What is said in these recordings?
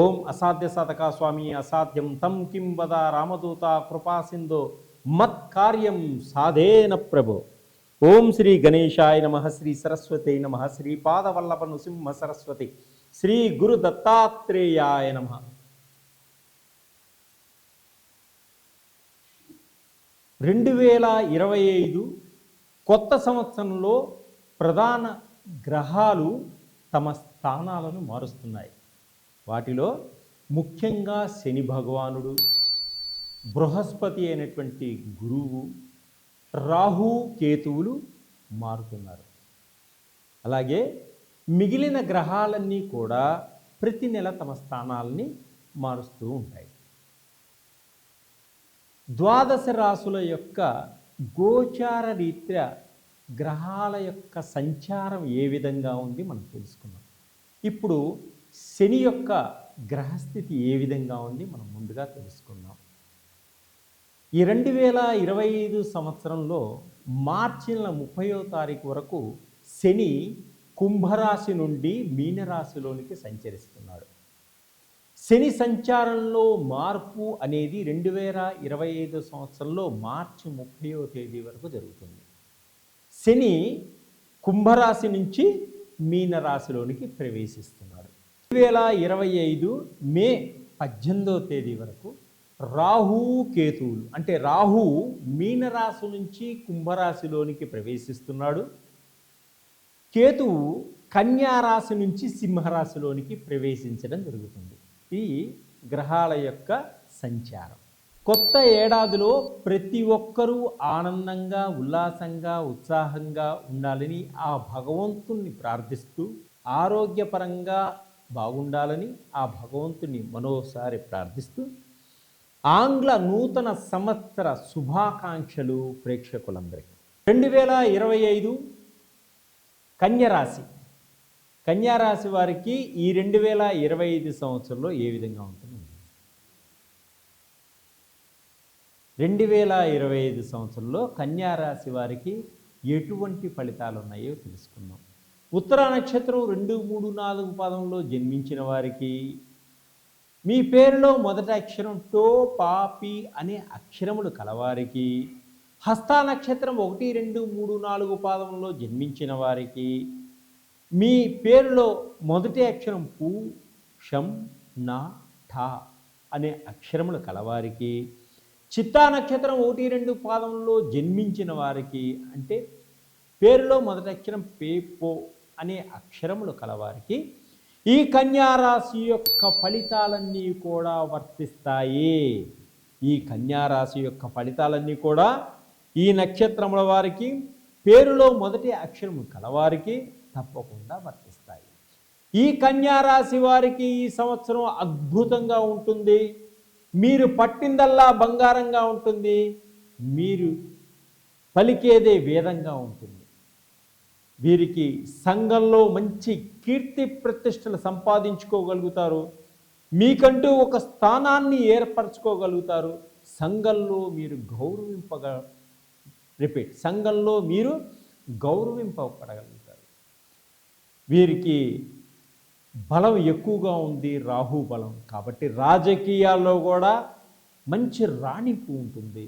ఓం అసాధ్య సాధక స్వామి అసాధ్యం తం కిం వద రామదూత కృపా సింధో. మత్కార్యం సాధేన ప్రభు. ఓం శ్రీ గణేశాయ నమ శ్రీ సరస్వతి నమ శ్రీ పాదవల్లభ నృసింహ సరస్వతి శ్రీ గురు దత్తాత్రేయాయ నమ. రెండు వేల ఇరవై ఐదు కొత్త సంవత్సరంలో ప్రధాన గ్రహాలు తమ స్థానాలను మారుస్తున్నాయి. వాటిలో ముఖ్యంగా శని భగవానుడు బృహస్పతి అయినటువంటి గురువు రాహు కేతువులు మారుతున్నారు. అలాగే మిగిలిన గ్రహాలన్నీ కూడా ప్రతి నెల తమ స్థానాలని మారుస్తూ ఉంటాయి. ద్వాదశ రాసుల యొక్క గోచార రీత్యా గ్రహాల యొక్క సంచారం ఏ విధంగా ఉంది మనం తెలుసుకున్నాం ఇప్పుడు శని యొక్క గ్రహస్థితి ఏ విధంగా ఉంది మనం ముందుగా తెలుసుకుందాం. ఈ రెండు వేల ఇరవై ఐదు సంవత్సరంలో మార్చి నెల ముప్పయో తారీఖు వరకు శని కుంభరాశి నుండి మీనరాశిలోనికి సంచరిస్తున్నాడు. శని సంచారంలో మార్పు అనేది రెండు వేల ఇరవై ఐదు సంవత్సరంలో మార్చి ముప్పయో తేదీ వరకు జరుగుతుంది. శని కుంభరాశి నుంచి మీనరాశిలోనికి ప్రవేశిస్తుంది. రెండు వేల ఇరవై ఐదు మే పద్దెనిమిదో తేదీ వరకు రాహు కేతువులు అంటే రాహు మీనరాశి నుంచి కుంభరాశిలోనికి ప్రవేశిస్తున్నాడు. కేతువు కన్యారాశి నుంచి సింహరాశిలోనికి ప్రవేశించడం జరుగుతుంది. ఈ గ్రహాల యొక్క సంచారం. కొత్త ఏడాదిలో ప్రతి ఒక్కరూ ఆనందంగా ఉల్లాసంగా ఉత్సాహంగా ఉండాలని ఆ భగవంతుణ్ణి ప్రార్థిస్తూ ఆరోగ్యపరంగా బాగుండాలని ఆ భగవంతుని మరోసారి ప్రార్థిస్తూ ఆంగ్ల నూతన సంవత్సర శుభాకాంక్షలు ప్రేక్షకులందరికీ. రెండు వేల ఇరవై ఐదు కన్యరాశి కన్యారాశి వారికి ఈ రెండు వేల ఇరవై ఐదు సంవత్సరంలో ఏ విధంగా ఉంటుంది? రెండు వేల ఇరవై ఐదు సంవత్సరంలో కన్యారాశి వారికి ఎటువంటి ఫలితాలు ఉన్నాయో తెలుసుకుందాం. ఉత్తర నక్షత్రం రెండు మూడు నాలుగు పదంలో జన్మించిన వారికి మీ పేరులో మొదటి అక్షరం టో పాపి అనే అక్షరములు కలవారికి హస్తా నక్షత్రం ఒకటి రెండు మూడు నాలుగు పాదంలో జన్మించిన వారికి మీ పేరులో మొదటి అక్షరం పు షం నా ఠా అనే అక్షరములు కలవారికి చిత్తా నక్షత్రం ఒకటి రెండు పాదంలో జన్మించిన వారికి అంటే పేరులో మొదటి అక్షరం పే పో అనే అక్షరములు కలవారికి ఈ కన్యారాశి యొక్క ఫలితాలన్నీ కూడా వర్తిస్తాయి. ఈ కన్యారాశి యొక్క ఫలితాలన్నీ కూడా ఈ నక్షత్రముల వారికి పేరులో మొదటి అక్షరము కలవారికి తప్పకుండా వర్తిస్తాయి. ఈ కన్యారాశి వారికి ఈ సంవత్సరం అద్భుతంగా ఉంటుంది. మీరు పట్టిందల్లా బంగారంగా ఉంటుంది. మీరు పలికేదే వేదంగా ఉంటుంది. వీరికి సంఘంలో మంచి కీర్తి ప్రతిష్టలు సంపాదించుకోగలుగుతారు. మీకంటూ ఒక స్థానాన్ని ఏర్పరచుకోగలుగుతారు. సంఘంలో మీరు గౌరవింపగ రిపీట్ సంఘంలో మీరు గౌరవింపబడగలుగుతారు. వీరికి బలం ఎక్కువగా ఉంది రాహు బలం. కాబట్టి రాజకీయాల్లో కూడా మంచి రాణింపు ఉంటుంది.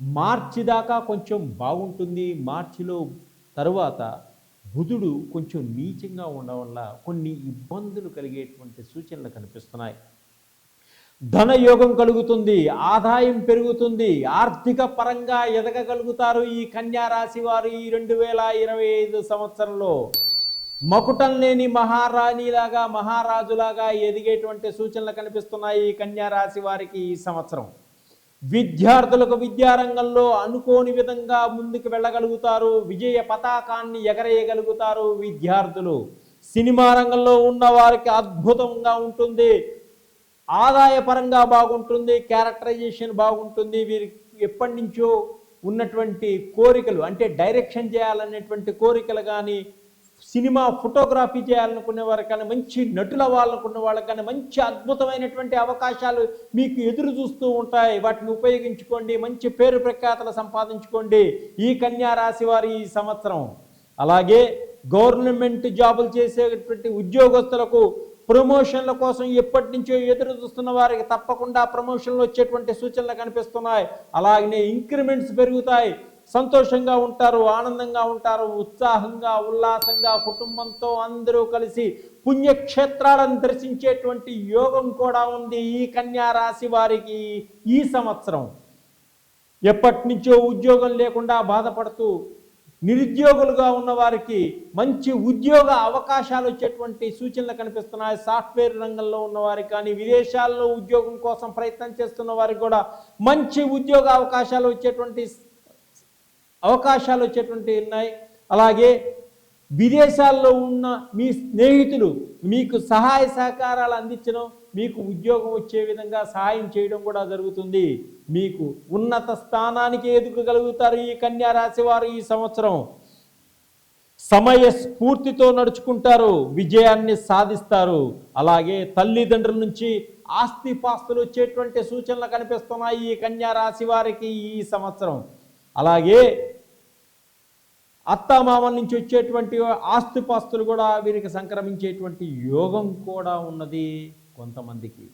మార్చి దాకా కొంచెం బాగుంటుంది. మార్చిలో తరువాత బుధుడు కొంచెం నీచంగా ఉండడం వల్ల కొన్ని ఇబ్బందులు కలిగేటువంటి సూచనలు కనిపిస్తున్నాయి. ధనయోగం కలుగుతుంది ఆదాయం పెరుగుతుంది ఆర్థిక పరంగా ఎదగగలుగుతారు ఈ కన్యారాశి వారు ఈ రెండు వేల ఇరవై ఐదు సంవత్సరంలో. మకుటం లేని మహారాణిలాగా మహారాజులాగా ఎదిగేటువంటి సూచనలు కనిపిస్తున్నాయి ఈ కన్యారాశి వారికి ఈ సంవత్సరం. విద్యార్థులకు విద్యారంగంలో అనుకోని విధంగా ముందుకు వెళ్ళగలుగుతారు విజయ పతాకాన్ని ఎగరేయగలుగుతారు విద్యార్థులు. సినిమా రంగంలో ఉన్న వారికి అద్భుతంగా ఉంటుంది. ఆదాయ పరంగా బాగుంటుంది క్యారెక్టరైజేషన్ బాగుంటుంది. వీరికి ఎప్పటి నుంచో ఉన్నటువంటి కోరికలు అంటే డైరెక్షన్ చేయాలనేటువంటి కోరికలు కానీ సినిమా ఫోటోగ్రఫీ చేయాలనుకునే వారు కానీ మంచి నటుల వాళ్ళనుకున్న వాళ్ళకి కానీ మంచి అద్భుతమైనటువంటి అవకాశాలు మీకు ఎదురు చూస్తూ ఉంటాయి. వాటిని ఉపయోగించుకోండి మంచి పేరు ప్రఖ్యాతలు సంపాదించుకోండి. ఈ కన్యా రాశి వారి ఈ సంవత్సరం. అలాగే గవర్నమెంట్ జాబులు చేసేటువంటి ఉద్యోగస్తులకు ప్రమోషన్ల కోసం ఎప్పటి నుంచో ఎదురు చూస్తున్న వారికి తప్పకుండా ప్రమోషన్లు వచ్చేటువంటి సూచనలు కనిపిస్తున్నాయి. అలాగనే ఇంక్రిమెంట్స్ పెరుగుతాయి. సంతోషంగా ఉంటారు ఆనందంగా ఉంటారు ఉత్సాహంగా ఉల్లాసంగా కుటుంబంతో అందరూ కలిసి పుణ్యక్షేత్రాలను దర్శించేటువంటి యోగం కూడా ఉంది ఈ కన్యా రాశి వారికి ఈ సంవత్సరం. ఎప్పటి నుంచో ఉద్యోగం లేకుండా బాధపడుతూ నిరుద్యోగులుగా ఉన్న వారికి మంచి ఉద్యోగ అవకాశాలు వచ్చేటువంటి సూచనలు కనిపిస్తున్నాయి. సాఫ్ట్వేర్ రంగంలో ఉన్నవారికి కానీ విదేశాల్లో ఉద్యోగం కోసం ప్రయత్నం చేస్తున్న వారికి కూడా మంచి ఉద్యోగ అవకాశాలు వచ్చేటువంటి అవకాశాలు వచ్చేటువంటి ఉన్నాయి. అలాగే విదేశాల్లో ఉన్న మీ స్నేహితులు మీకు సహాయ సహకారాలు అందించడం మీకు ఉద్యోగం వచ్చే విధంగా సహాయం చేయడం కూడా జరుగుతుంది. మీకు ఉన్నత స్థానానికి ఎదుకగలుగుతారు ఈ కన్యా రాశి వారు ఈ సంవత్సరం. సమయ స్ఫూర్తితో నడుచుకుంటారు విజయాన్ని సాధిస్తారు. అలాగే తల్లిదండ్రుల నుంచి ఆస్తిపాస్తులు వచ్చేటువంటి సూచనలు కనిపిస్తున్నాయి ఈ కన్యా రాశి వారికి ఈ సంవత్సరం. అలాగే అత్తామామల నుంచి వచ్చేటువంటి ఆస్తుపాస్తులు కూడా వీరికి సంక్రమించేటువంటి యోగం కూడా ఉన్నది కొంతమందికి.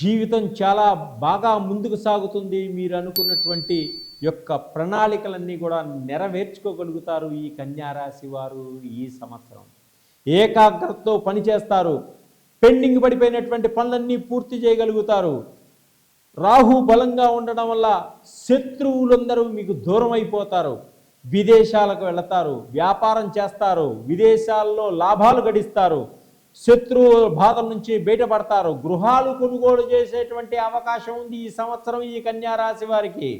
జీవితం చాలా బాగా ముందుకు సాగుతుంది. మీరు అనుకున్నటువంటి యొక్క ప్రణాళికలన్నీ కూడా నెరవేర్చుకోగలుగుతారు ఈ కన్యారాశి వారు ఈ సంవత్సరం. ఏకాగ్రతతో పనిచేస్తారు పెండింగ్ పడిపోయినటువంటి పనులన్నీ పూర్తి చేయగలుగుతారు. రాహు బలంగా ఉండడం వల్ల శత్రువులందరూ మీకు దూరం అయిపోతారు విదేశాలకు వెళతారు వ్యాపారం చేస్తారు విదేశాల్లో లాభాలు గడిస్తారు శత్రు బాధల నుంచి బయటపడతారు గృహాలు కొనుగోలు చేసేటువంటి అవకాశం ఉంది ఈ సంవత్సరం ఈ కన్యా రాశి వారికి.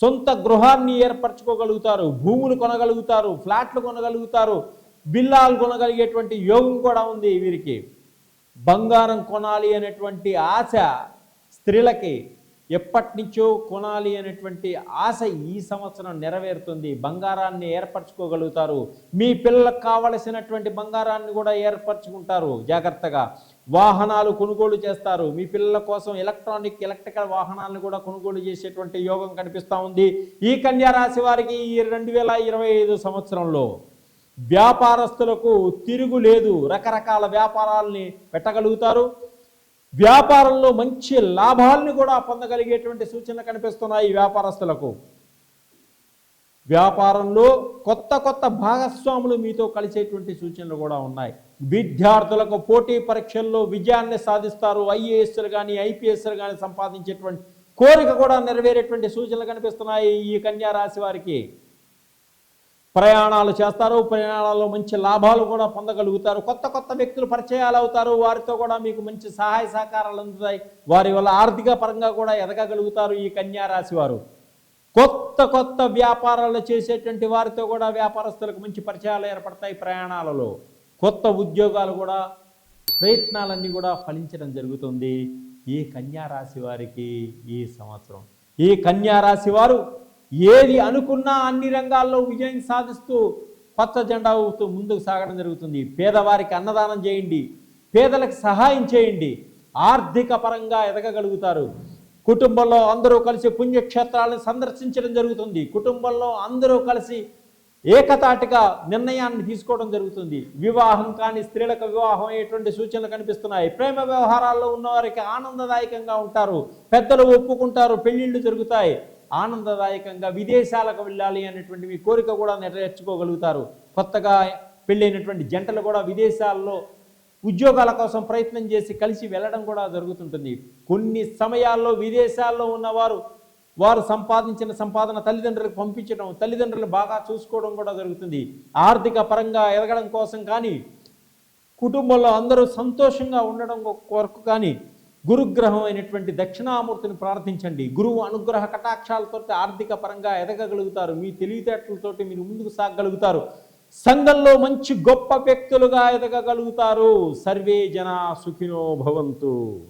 సొంత గృహాన్ని ఏర్పరచుకోగలుగుతారు భూములు కొనగలుగుతారు ఫ్లాట్లు కొనగలుగుతారు బిల్లాలు కొనగలిగేటువంటి యోగం కూడా ఉంది వీరికి. బంగారం కొనాలి అనేటువంటి ఆశ స్త్రీలకి ఎప్పటి నుంచో కొనాలి అనేటువంటి ఆశ ఈ సంవత్సరం నెరవేరుతుంది. బంగారాన్ని ఏర్పరచుకోగలుగుతారు. మీ పిల్లలకు కావలసినటువంటి బంగారాన్ని కూడా ఏర్పరచుకుంటారు. జాగ్రత్తగా. వాహనాలు కొనుగోలు చేస్తారు. మీ పిల్లల కోసం ఎలక్ట్రానిక్ ఎలక్ట్రికల్ వాహనాలను కూడా కొనుగోలు చేసేటువంటి యోగం కనిపిస్తూ ఉంది. ఈ కన్యా రాశి వారికి ఈ రెండు వేల ఇరవై ఐదు సంవత్సరంలో వ్యాపారస్తులకు తిరుగు లేదు. రకరకాల వ్యాపారాలని పెట్టగలుగుతారు. వ్యాపారంలో మంచి లాభాలను కూడా పొందగలిగేటువంటి సూచనలు కనిపిస్తున్నాయి వ్యాపారస్తులకు. వ్యాపారంలో కొత్త కొత్త భాగస్వాములు మీతో కలిసేటువంటి సూచనలు కూడా ఉన్నాయి. విద్యార్థులకు పోటీ పరీక్షల్లో విజయాన్ని సాధిస్తారు. ఐఏఎస్లు కానీ ఐపీఎస్లు కానీ సంపాదించేటువంటి కోరిక కూడా నెరవేరేటువంటి సూచనలు కనిపిస్తున్నాయి ఈ కన్యా రాశి వారికి. ప్రయాణాలు చేస్తారు ప్రయాణాల్లో మంచి లాభాలు కూడా పొందగలుగుతారు. కొత్త కొత్త వ్యక్తులు పరిచయాలు అవుతారు. వారితో కూడా మీకు మంచి సహాయ సహకారాలు అందుతాయి. వారి వల్ల ఆర్థిక పరంగా కూడా ఎదగగలుగుతారు ఈ కన్యారాశి వారు. కొత్త కొత్త వ్యాపారాలు చేసేటువంటి వారితో కూడా వ్యాపారస్తులకు మంచి పరిచయాలు ఏర్పడతాయి ప్రయాణాలలో. కొత్త ఉద్యోగాలు కూడా ప్రయత్నాలన్నీ కూడా ఫలించడం జరుగుతుంది. ఈ కన్యారాశి వారికి ఈ సంవత్సరం. ఈ కన్యారాశి వారు ఏది అనుకున్నా అన్ని రంగాల్లో విజయం సాధిస్తూ పచ్చ జెండా ఊపుతూ ముందుకు సాగడం జరుగుతుంది. పేదవారికి అన్నదానం చేయండి పేదలకు సహాయం చేయండి ఆర్థిక పరంగా ఎదగగలుగుతారు. కుటుంబంలో అందరూ కలిసి పుణ్యక్షేత్రాలను సందర్శించడం జరుగుతుంది. కుటుంబంలో అందరూ కలిసి ఏకతాటిగా నిర్ణయాన్ని తీసుకోవడం జరుగుతుంది. వివాహం కాని స్త్రీలకు వివాహం అయ్యేటువంటి సూచనలు కనిపిస్తున్నాయి. ప్రేమ వ్యవహారాల్లో ఉన్నవారికి ఆనందదాయకంగా ఉంటారు. పెద్దలు ఒప్పుకుంటారు పెళ్ళిళ్ళు జరుగుతాయి. ఆనందదాయకంగా విదేశాలకు వెళ్ళాలి అనేటువంటి మీ కోరిక కూడా నెరవేర్చుకోగలుగుతారు. కొత్తగా పెళ్ళైనటువంటి జంటలు కూడా విదేశాల్లో ఉద్యోగాల కోసం ప్రయత్నం చేసి కలిసి వెళ్ళడం కూడా జరుగుతుంటుంది. కొన్ని సమయాల్లో విదేశాల్లో ఉన్నవారు వారు సంపాదించిన సంపాదన తల్లిదండ్రులకు పంపించడం తల్లిదండ్రులు బాగా చూసుకోవడం కూడా జరుగుతుంది. ఆర్థిక పరంగా ఎదగడం కోసం కానీ కుటుంబంలో అందరూ సంతోషంగా ఉండడం కొరకు కానీ గురుగ్రహం అయినటువంటి దక్షిణామూర్తిని ప్రార్థించండి. గురువు అనుగ్రహ కటాక్షాలతో ఆర్థిక పరంగా ఎదగగలుగుతారు. మీ తెలివితేటలతోటి మీరు ముందుకు సాగగలుగుతారు. సంఘంలో మంచి గొప్ప వ్యక్తులుగా ఎదగగలుగుతారు. సర్వే జన సుఖినో భవంతు.